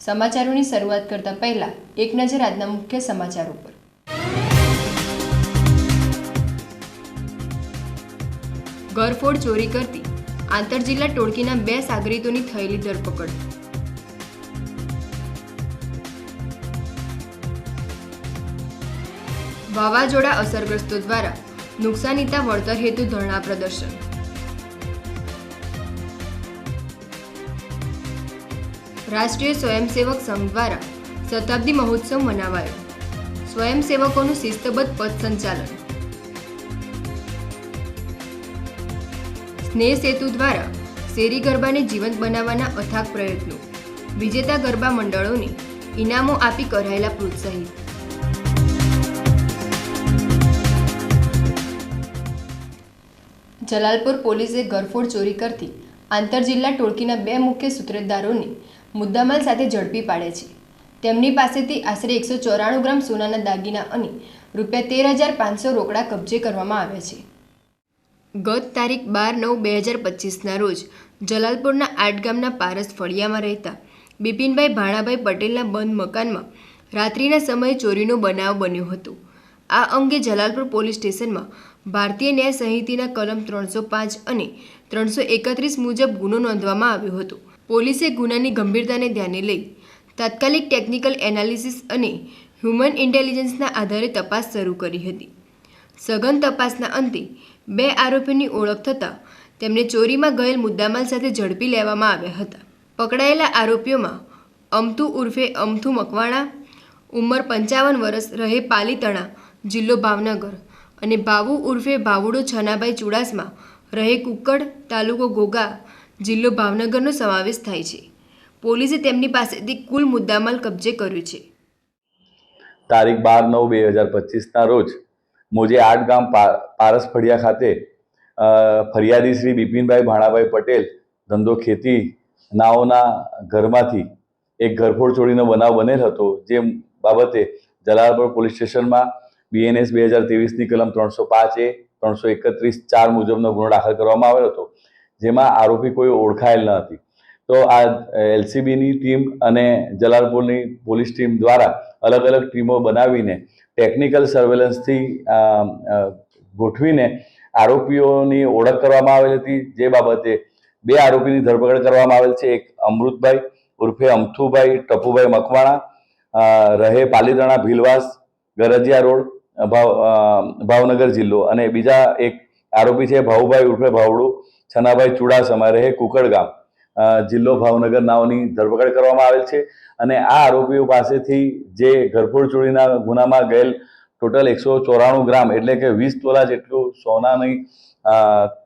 સમાચારોની શરૂઆત કરતા પહેલા એક નજર આજના મુખ્ય સમાચારો પર ઘરફોડ ચોરી કરતી આંતરજિલ્લા ટોળકીના બે સાગરીતોની થયેલી ધરપકડ. વાવાઝોડા અસરગ્રસ્તો દ્વારા નુકસાનીતા વળતર હેતુ ધરણા પ્રદર્શન. રાષ્ટ્રીય સ્વયંસેવક સંઘ દ્વારા શતાબ્દી મહોત્સવ મનાવાયો. સ્વયંસેવકોનું શિસ્તબદ્ધ પદ સંચાલન. સ્નેહ સેતુ દ્વારા શેરી ગરબાને જીવંત બનાવવાના અથાગ પ્રયત્નો. વિજેતા ગરબા મંડળોને ઇનામો આપી કરાયેલા પ્રોત્સાહિત જલાલપુર પોલીસે ગરફોડ ચોરી કરતી આંતરજિલ્લા ટોળકીના બે મુખ્ય સૂત્રધારોને મુદ્દામાલ સાથે ઝડપી પાડે છે. તેમની પાસેથી આશરે એકસો ચોરાણું ગ્રામ સોનાના દાગીના અને રૂપિયા તેર હજાર પાંચસો રોકડા કબજે કરવામાં આવ્યા છે. ગત તારીખ બાર નવ બે હજાર પચીસના રોજ જલાલપુરના આઠ ગામના પારસ ફળિયામાં રહેતા બિપિનભાઈ ભાણાભાઈ પટેલના બંધ મકાનમાં રાત્રિના સમયે ચોરીનો બનાવ બન્યો હતો. આ અંગે જલાલપુર પોલીસ સ્ટેશનમાં ભારતીય ન્યાય સંહિતાના કલમ ત્રણસો પાંચ અને ત્રણસો એકત્રીસ મુજબ ગુનો નોંધવામાં આવ્યો હતો. પોલીસે ગુનાની ગંભીરતાને ધ્યાને લઈ તાત્કાલિક ટેકનિકલ એનાલિસિસ અને હ્યુમન ઇન્ટેલિજન્સના આધારે તપાસ શરૂ કરી હતી. સઘન તપાસના અંતે બે આરોપીની ઓળખ થતાં તેમને ચોરીમાં ગયેલ મુદ્દામાલ સાથે ઝડપી લેવામાં આવ્યા હતા. પકડાયેલા આરોપીઓમાં અમથુ ઉર્ફે અમથુ મકવાણા, ઉંમર પંચાવન વર્ષ, રહે પાલીતણા, જિલ્લો ભાવનગર અને ભાવુ ઉર્ફે ભાવુડો છનાભાઈ ચુડાસમા, રહે કુકડ તાલુકો ઘોઘા જિલ્લો ભાવનગરનો સમાવેશ થાય છે. પોલીસે તેમની પાસેથી કુલ મુદ્દામાલ કબજે કર્યું છે. તારીખ બાર નવ બે હજાર પચીસના રોજ મોજે આઠ ગામ પારસ ફળિયા ખાતે ફરિયાદી શ્રી બિપિનભાઈ ભાણાભાઈ પટેલ ધંધો ખેતી નાઓના ઘરમાંથી એક ઘરફોડ ચોરીનો બનાવ બનેલ હતો, જે બાબતે જલાલપુર પોલીસ સ્ટેશનમાં બીએનએસ બે હજાર ત્રેવીસની કલમ ત્રણસો પાંચ એ ત્રણસો એકત્રીસ ચાર મુજબનો ગુનો દાખલ કરવામાં આવ્યો હતો. જેમાં આરોપી કોઈ ઓળખાયેલ ન હતી. તો આ એલસીબીની ટીમ અને જલાલપુરની પોલીસ ટીમ દ્વારા અલગ અલગ ટીમો બનાવીને ટેકનિકલ સર્વેલન્સથી ગોઠવીને આરોપીઓની ઓળખ કરવામાં આવેલ હતી. જે બાબતે બે આરોપીની ધરપકડ કરવામાં આવેલ છે. એક અમૃતભાઈ ઉર્ફે અમથુભાઈ ટપુભાઈ મકવાણા રહે પાલીતાણા ભીલવાસ, ગરજિયા રોડ, ભાવ ભાવનગર જિલ્લો. અને બીજા એક આરોપી છે ભાઉભાઈ ઉર્ફે ભાવડું. છનાભાઈ ચુડાસમા રહે કુકડ ગામ જિલ્લો ભાવનગર નાઓની ધરપકડ કરવામાં આવેલ છે અને આ આરોપીઓ પાસેથી જે ઘરફોડ ચોરીના ગુનામાં ગયેલ ટોટલ એકસો ચોરાણું ગ્રામ એટલે કે વીસ તોલા જેટલું સોનાની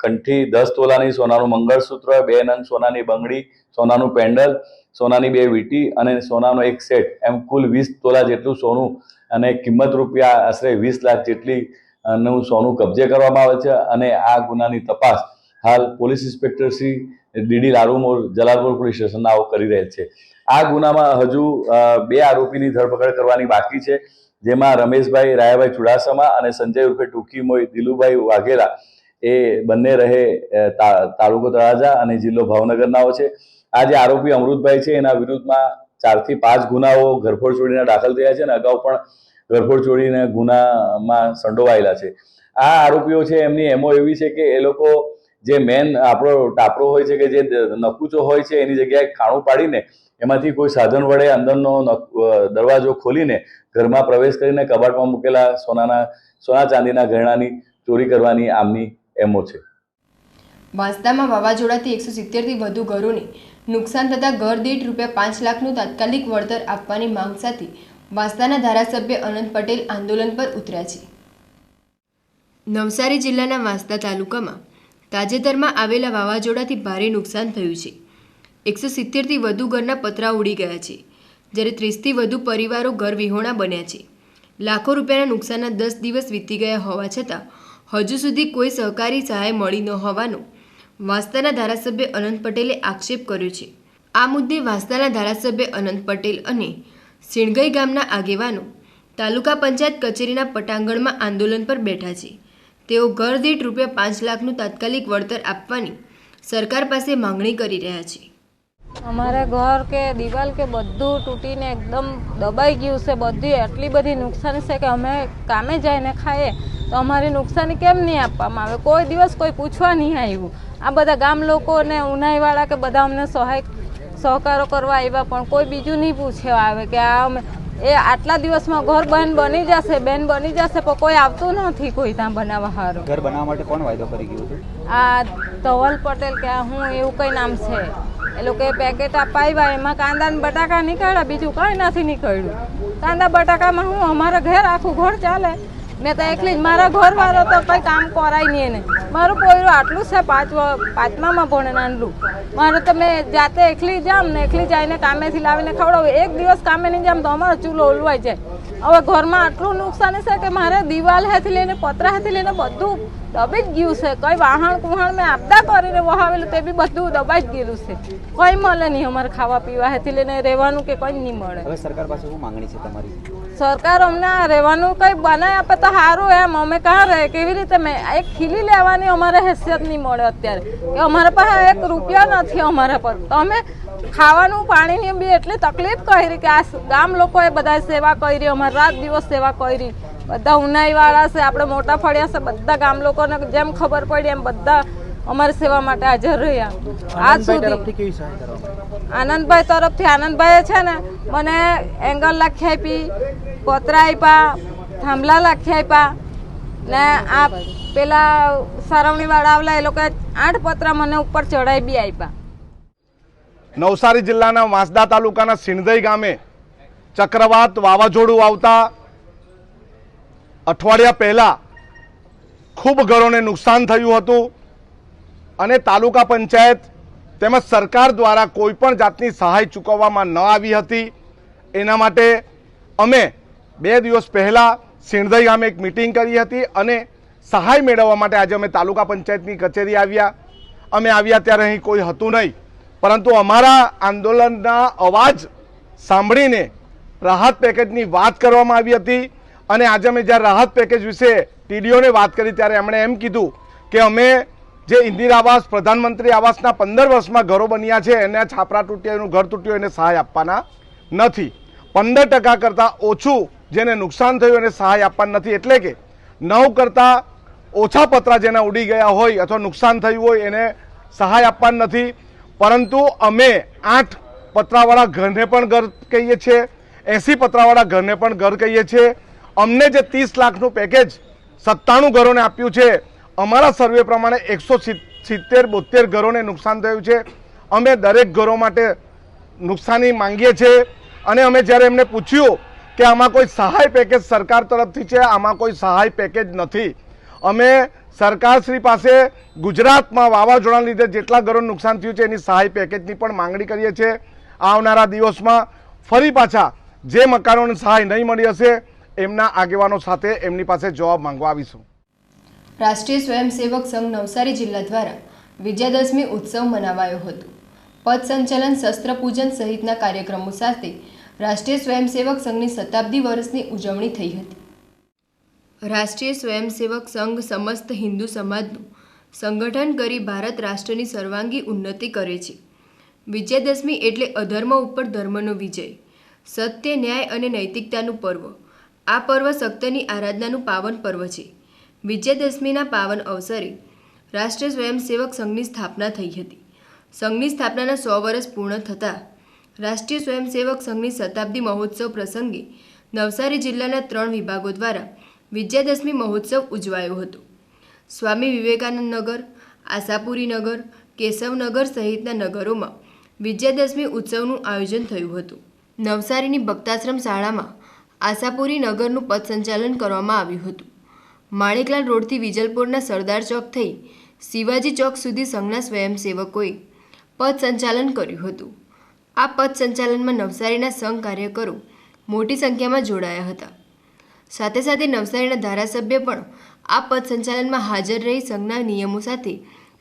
કંઠી, દસ તોલાની સોનાનું મંગળસૂત્ર, બે નંગ સોનાની બંગડી, સોનાનું પેન્ડલ, સોનાની બે વીંટી અને સોનાનો એક સેટ, એમ કુલ વીસ તોલા જેટલું સોનું અને કિંમત રૂપિયા આશરે વીસ લાખ જેટલી નું સોનું કબજે કરવામાં આવે છે અને આ ગુનાની તપાસ હાલ police inspector Shri DD Larumor Jalalpur police station આવો કરી રહેલ છે. આ ગુનામાં હજુ બે આરોપીની ધરપકડ કરવાની બાકી છે, જેમાં રમેશભાઈ, રાયાભાઈ ચુડાસમા અને સંજય ઉર્ફે ટૂંકી મોય દિલુભાઈ વાઘેલા. એ બંને રહે તાલુકો તળાજા અને જિલ્લો ભાવનગરનાઓ છે. આ જે આરોપી અમૃતભાઈ છે, એના વિરુદ્ધમાં ચારથી પાંચ ગુનાઓ ઘરફોડ ચોરીના દાખલ થયા છે અને અગાઉ પણ ઘરફોડ ચોરીના ગુનામાં સંડોવાયેલા છે. આ આરોપીઓ છે, એમની એમો એવી છે કે એ લોકો જે મેન આપણો ટાપરો હોય છે કે જે નકુચો હોય છે, એની જગ્યાએ ખાણું પાડીને એમાંથી કોઈ સાધન વડે અંદરનો દરવાજો ખોલીને ઘરમાં પ્રવેશ કરીને કબાટમાં મૂકેલા સોનાના, સોના ચાંદીના ગહેણાની ચોરી કરવાની આમની એમો છે. વાંસદામાં વાવાઝોડાથી એકસો સિત્તેરથી વધુ ઘરોને નુકસાન થતાં ઘર દીઠ રૂપિયા પાંચ લાખનું તાત્કાલિક વળતર આપવાની માંગ સાથે વાંસદાના ધારાસભ્ય અનંત પટેલ આંદોલન પર ઉતર્યા છે. નવસારી જિલ્લાના વાંસદા તાલુકામાં તાજેતરમાં આવેલા વાવાઝોડાથી ભારે નુકસાન થયું છે. એકસો સિત્તેરથી વધુ ઘરના પતરા ઉડી ગયા છે. જ્યારે ત્રીસથી વધુ પરિવારો ઘર વિહોણા બન્યા છે. લાખો રૂપિયાના નુકસાનના દસ દિવસ વીતી ગયા હોવા છતાં, હજુ સુધી કોઈ સહકારી સહાય મળી ન હોવાનો વાંસદાના ધારાસભ્ય અનંત પટેલે આક્ષેપ કર્યો છે. આ મુદ્દે વાંસદાના ધારાસભ્ય અનંત પટેલ અને સિણગઈ ગામના આગેવાનો તાલુકા પંચાયત કચેરીના પટાંગણમાં આંદોલન પર બેઠા છે. તેઓ ઘર દીઠ રૂપિયા પાંચ લાખનું તાત્કાલિક વળતર આપવાની સરકાર પાસે માંગણી કરી રહ્યા છે. અમારા ઘર કે દિવાલ કે બધું તૂટીને એકદમ દબાઈ ગયું છે, બધી એટલી બધી નુકસાની છે કે અમે કામે જઈને ખાઈએ તો અમારી નુકસાની કેમ નહીં આપવામાં આવે? કોઈ દિવસ કોઈ પૂછવા નહીં આવ્યું. આ બધા ગામ લોકો ને ઉનાઈવાળા કે બધા અમને સહાય સહકારો કરવા આવ્યા પણ કોઈ બીજું નહીં પૂછવા આવે કે આ અમે એ આટલા દિવસમાં ઘર બહેન બની જશે બેન બની જશે પણ કોઈ આવતું નથી કોઈ ત્યાં બનાવવા સારું ઘર બનાવવા માટે કોણ વાયદો કરી ગયું હતું? આ ધવલ પટેલ કે હું એવું કંઈ નામ છે. એ લોકોએ પેકેટ અપાવ્યા એમાં કાંદા ને બટાકા નીકળ્યા બીજું કંઈ નથી નીકળ્યું. કાંદા બટાકામાં હું અમારા ઘેર આખું ઘર ચાલે. મેં તો એકલી જ, મારા ઘરવાળો તો કંઈ કામ કરાય નહીં એને. મારું પોયરું આટલું છે, પાંચ પાંચમામાં ભણે નાનલું. મારે તો મેં જાતે એકલી જામ ને એકલી જઈને કામેથી લાવીને ખવડાવું. એક દિવસ કામે નહીં જામ તો અમારો ચૂલો ઓલવાઈ જાય. હવે ઘરમાં આટલું નુકસાન છે કે મારે દિવાલ હેથી લઈને, પતરા હેથી લઈને બધું દબી જ ગયું છે. કઈ વાહણ કુહાણ મેં આપદા કરીને વહાવેલું તે બી બધું દબાઈ જ ગયેલું છે. કઈ મળે નહીં અમારે ખાવા પીવા હેથી લઈને રહેવાનું કે કંઈ નહીં મળે. સરકાર પાસે શું માંગણી છે તમારી? સરકાર અમને આ રહેવાનું કંઈ બનાવી આપે તો સારું એમ. અમે કાં રહે કેવી રીતે મેં એક ખીલી લેવાની અમારે હેસિયત નહીં મળે અત્યારે. કે અમારા પાસે એક રૂપિયા નથી અમારા પર. તો અમે ખાવાનું, પાણીની બી એટલી તકલીફ કરી કે આ ગામ લોકોએ બધા સેવા કરી, અમારે રાત દિવસ સેવા કરી. બધા ઉનાઈવાળા છે, આપણે મોટા ફળિયા છે, બધા ગામ લોકોને જેમ ખબર પડી એમ બધા અમારી સેવા માટે હાજર રહ્યા. આજ સુધી આનંદભાઈ તરફથી આનંદભાઈએ છે ને મને એંગલ લાખી આપી પતરા આપ્યા થાંભલા લાખી આપ્યા ને આ પેલા સારવણીવાળા આવલા એ લોકોએ આઠ પતરા મને ઉપર ચડાઈ બી આપ્યા. નવસારી જિલ્લાના વાંસદા તાલુકાના સિંધઈ ગામે ચક્રવાત વાવાઝોડું આવતા અઠવાડિયા પહેલાં ખૂબ ઘરોને નુકસાન થયું હતું. અને તાલુકા પંચાયત તેમજ સરકાર દ્વારા કોઈ પણ જાતની સહાય ચૂકવવામાં ન આવી હતી. એના માટે અમે બે દિવસ પહેલાં સિણધઈ ગામે એક મિટિંગ કરી હતી અને સહાય મેળવવા માટે આજે અમે તાલુકા પંચાયતની કચેરી આવ્યા. અમે આવ્યા ત્યારે અહીં કોઈ હતું નહીં. પરંતુ અમારા આંદોલનના અવાજ સાંભળીને રાહત પેકેજની વાત કરવામાં આવી હતી. અને આજે અમે જ્યારે રાહત પેકેજ વિશે ટીડીઓને વાત કરી ત્યારે એમણે એમ કીધું કે અમે જે ઇન્દિરા આવાસ, પ્રધાનમંત્રી આવાસના પંદર વર્ષમાં ઘરો બન્યા છે, એને છાપરા તૂટ્યા એનું ઘર તૂટ્યું એને સહાય આપવાના નથી. પંદર ટકા કરતાં ઓછું જેને નુકસાન થયું એને સહાય આપવાની નથી. એટલે કે નવ કરતાં ઓછા પતરા જેના ઉડી ગયા હોય અથવા નુકસાન થયું હોય એને સહાય આપવાની નથી. પરંતુ અમે આઠ પતરાવાળા ઘરને પણ ઘર કહીએ છીએ, એંસી પતરાવાળા ઘરને પણ ઘર કહીએ છીએ. અમને જે ત્રીસ લાખનું પેકેજ સત્તાણું ઘરોને આપ્યું છે અમારા સર્વે પ્રમાણે એકસો સિત્તેર બોતેર ઘરોને નુકસાન થયું છે. અમે દરેક ઘરો માટે નુકસાની માંગીએ છીએ. અને અમે જ્યારે એમને પૂછ્યું કે આમાં કોઈ સહાય પેકેજ સરકાર તરફથી છે, આમાં કોઈ સહાય પેકેજ નથી. અમે સરકારશ્રી પાસે ગુજરાતમાં વાવાઝોડાના લીધે જેટલા ઘરો નુકસાન થયું છે, એની સહાય પેકેજની પણ માંગણી કરીએ છીએ. આવનારા દિવસમાં ફરી પાછા જે મકાનોને સહાય નહીં મળી હશે, એમના આગેવાનો સાથે એમની પાસે જવાબ માંગવા આવીશું. રાષ્ટ્રીય સ્વયંસેવક સંઘ નવસારી જિલ્લા દ્વારા વિજયાદશમી ઉત્સવ મનાવાયો હતો. પદ સંચલન, શસ્ત્ર પૂજન સહિતના કાર્યક્રમો સાથે રાષ્ટ્રીય સ્વયંસેવક સંઘની શતાબ્દી વર્ષની ઉજવણી થઈ હતી. રાષ્ટ્રીય સ્વયંસેવક સંઘ સમસ્ત હિન્દુ સમાજનું સંગઠન કરી ભારત રાષ્ટ્રની સર્વાંગી ઉન્નતિ કરે છે. વિજયાદશમી એટલે અધર્મ ઉપર ધર્મનો વિજય, સત્ય, ન્યાય અને નૈતિકતાનું પર્વ. આ પર્વ સત્યની આરાધનાનું પાવન પર્વ છે. વિજયાદશમીના પાવન અવસરે રાષ્ટ્રીય સ્વયંસેવક સંઘની સ્થાપના થઈ હતી. સંઘની સ્થાપનાના સો વર્ષ પૂર્ણ થતાં રાષ્ટ્રીય સ્વયંસેવક સંઘની શતાબ્દી મહોત્સવ પ્રસંગે નવસારી જિલ્લાના ત્રણ વિભાગો દ્વારા વિજયાદશમી મહોત્સવ ઉજવાયો હતો. સ્વામી વિવેકાનંદ નગર, આશાપુરી નગર, કેશવનગર સહિતના નગરોમાં વિજયાદશમી ઉત્સવનું આયોજન થયું હતું. નવસારીની ભક્તાશ્રમ શાળામાં આશાપુરી નગરનું પથ સંચાલન કરવામાં આવ્યું હતું. માણેકલાલ રોડથી વિજલપુરના સરદાર ચોક થઈ શિવાજી ચોક સુધી સંઘના સ્વયંસેવકોએ પથ સંચાલન કર્યું હતું. આ પથ સંચાલનમાં નવસારીના સંઘ કાર્યકરો મોટી સંખ્યામાં જોડાયા હતા. સાથે સાથે નવસારીના ધારાસભ્ય પણ આ પથ સંચાલનમાં હાજર રહી સંઘના નિયમો સાથે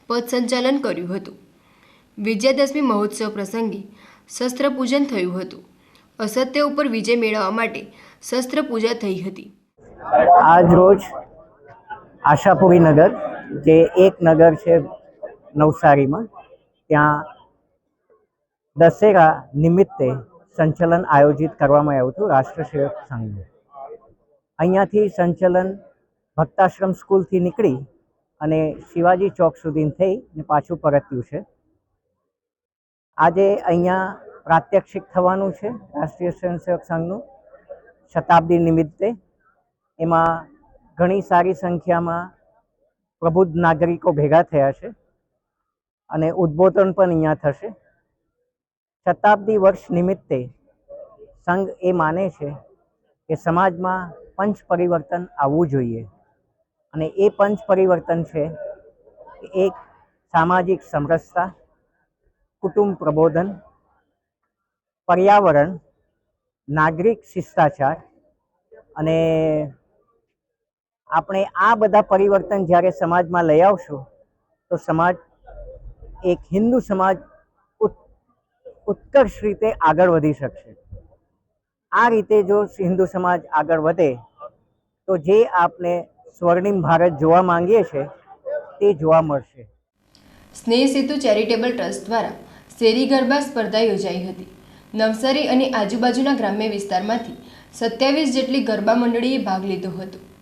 પથ સંચાલન કર્યું હતું. વિજયાદશમી મહોત્સવ પ્રસંગે શસ્ત્ર પૂજન થયું હતું. અસત્ય ઉપર વિજય મેળવવા માટે શસ્ત્ર પૂજા થઈ હતી. આજ રોજ આશાપુરી નગર, જે એક નગર છે નવસારીમાં, ત્યાં દશેરા નિમિત્તે સંચલન આયોજિત કરવામાં આવ્યું હતું રાષ્ટ્રસેવક સંઘનું. અહીંયાથી સંચલન ભક્તાશ્રમ સ્કૂલથી નીકળી અને શિવાજી ચોક સુધી થઈ ને પાછું પરત્યું છે. આજે અહીંયા પ્રાત્યક્ષિક થવાનું છે રાષ્ટ્રીય સ્વયંસેવક સંઘનું શતાબ્દી નિમિત્તે. એમાં ઘણી સારી સંખ્યામાં પ્રબુદ્ધ નાગરિકો ભેગા થયા છે અને ઉદ્બોધન પણ અહીંયા થશે. શતાબ્દી વર્ષ નિમિત્તે સંઘ એ માને છે કે સમાજમાં પંચ પરિવર્તન આવવું જોઈએ અને એ પંચ પરિવર્તન છે એક સામાજિક સમરસતા, કુટુંબ પ્રબોધન, પર્યાવરણ, નાગરિક શિષ્ટાચાર અને આપણે આ બધા પરિવર્તન જ્યારે સમાજમાં લઈ આવશું, તો સમાજ એક હિન્દુ સમાજ ઉત- ઉત્કર્ષ રીતે આગળ વધી શકશે. આ રીતે જો હિન્દુ સમાજ આગળ વધે, તો જે આપણે સ્વર્ણિમ ભારત જોવા માંગીએ છીએ તે જોવા મળશે. સ્નેહ સેતુ ચેરિટેબલ ટ્રસ્ટ દ્વારા શેરી ગરબા સ્પર્ધા યોજાઈ હતી. નવસારી અને આજુબાજુના ગ્રામ્ય વિસ્તારમાંથી સત્યાવીસ જેટલી ગરબા મંડળીએ ભાગ લીધો હતો.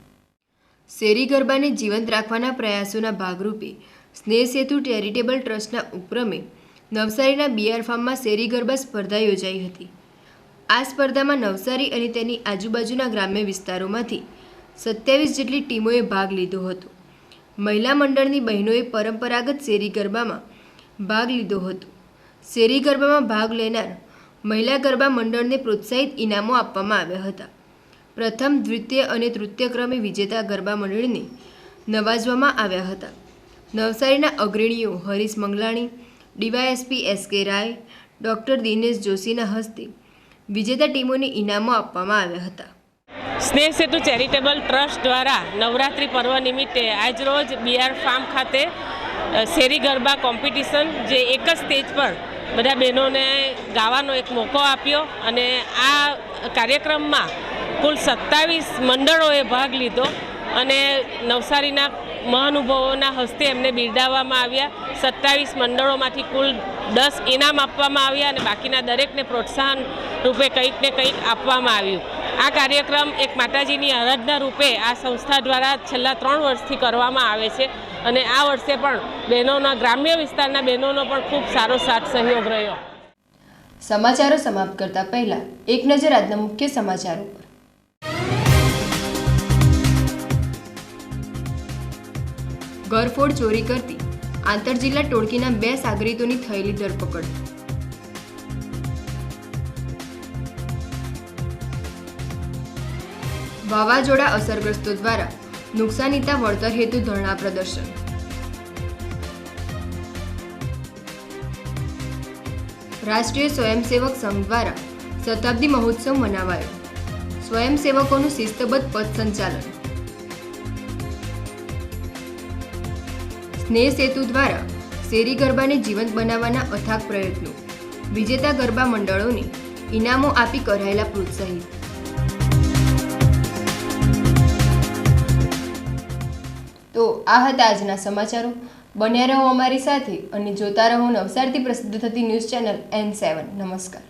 શેરી ગરબાને જીવંત રાખવાના પ્રયાસોના ભાગરૂપે સ્નેહ સેતુ ચેરિટેબલ ટ્રસ્ટના ઉપક્રમે નવસારીના બીઆર ફાર્મમાં શેરી ગરબા સ્પર્ધા યોજાઈ હતી. આ સ્પર્ધામાં નવસારી અને તેની આજુબાજુના ગ્રામ્ય વિસ્તારોમાંથી સત્યાવીસ જેટલી ટીમોએ ભાગ લીધો હતો. મહિલા મંડળની બહેનોએ પરંપરાગત શેરી ગરબામાં ભાગ લીધો હતો. શેરી ગરબામાં ભાગ લેનાર મહિલા ગરબા મંડળને પ્રોત્સાહિત ઇનામો આપવામાં આવ્યા હતા. પ્રથમ દ્વિતીય અને તૃતીય ક્રમે વિજેતા ગરબા મંડળને નવાજવામાં આવ્યા હતા. નવસારીના અગ્રણીઓ હરીશ મંગલાણી, ડીવાયએસપી એસ કે રાય, ડૉક્ટર દિનેશ જોશીના હસ્તે વિજેતા ટીમોને ઇનામો આપવામાં આવ્યા હતા. સ્નેહ સેતુ ચેરિટેબલ ટ્રસ્ટ દ્વારા નવરાત્રિ પર્વ નિમિત્તે આજરોજ બીઆર ફાર્મ ખાતે શેરી ગરબા કોમ્પિટિશન જે એક જ સ્ટેજ પર બધા બહેનોને ગાવાનો એક મોકો આપ્યો અને આ કાર્યક્રમમાં કુલ સત્તાવીસ મંડળોએ ભાગ લીધો અને નવસારીના મહાનુભાવોના હસ્તે એમને બિરદાવવામાં આવ્યા. સત્તાવીસ મંડળોમાંથી કુલ દસ ઇનામ આપવામાં આવ્યા અને બાકીના દરેકને પ્રોત્સાહન રૂપે કંઈક ને કંઈક આપવામાં આવ્યું. આ કાર્યક્રમ એક માતાજીની આરાધના રૂપે આ સંસ્થા દ્વારા છેલ્લા ત્રણ વર્ષથી કરવામાં આવે છે અને આ વર્ષે પણ બહેનોના ગ્રામ્ય વિસ્તારના બહેનોનો પણ ખૂબ સારો સાથ સહયોગ રહ્યો. સમાચારો સમાપ્ત કરતા પહેલા એક નજર આજના મુખ્ય સમાચારો. પર ઘરફોડ ચોરી કરતી આંતરજિલ્લા ટોળકીના બે સાગરીતોની થયેલી ધરપકડ. વાવાઝોડા અસરગ્રસ્તો દ્વારા નુકસાનીતા વળતર હેતુ ધરણા પ્રદર્શન. રાષ્ટ્રીય સ્વયંસેવક સંઘ દ્વારા શતાબ્દી મહોત્સવ મનાવાયો. સ્વયંસેવકોનું શિસ્તબદ્ધ પથ સંચાલન સ્નેહ સેતુ દ્વારા શેરી ગરબાને જીવંત બનાવવાના અથાગ પ્રયત્નો. વિજેતા ગરબા મંડળોને ઇનામો આપી કરાયેલા પ્રોત્સાહિત. તો આ હતા આજના સમાચારો. બન્યા રહો અમારી સાથે અને જોતા રહો નવસારથી પ્રસિદ્ધ થતી ન્યૂઝ ચેનલ એન સેવન. નમસ્કાર.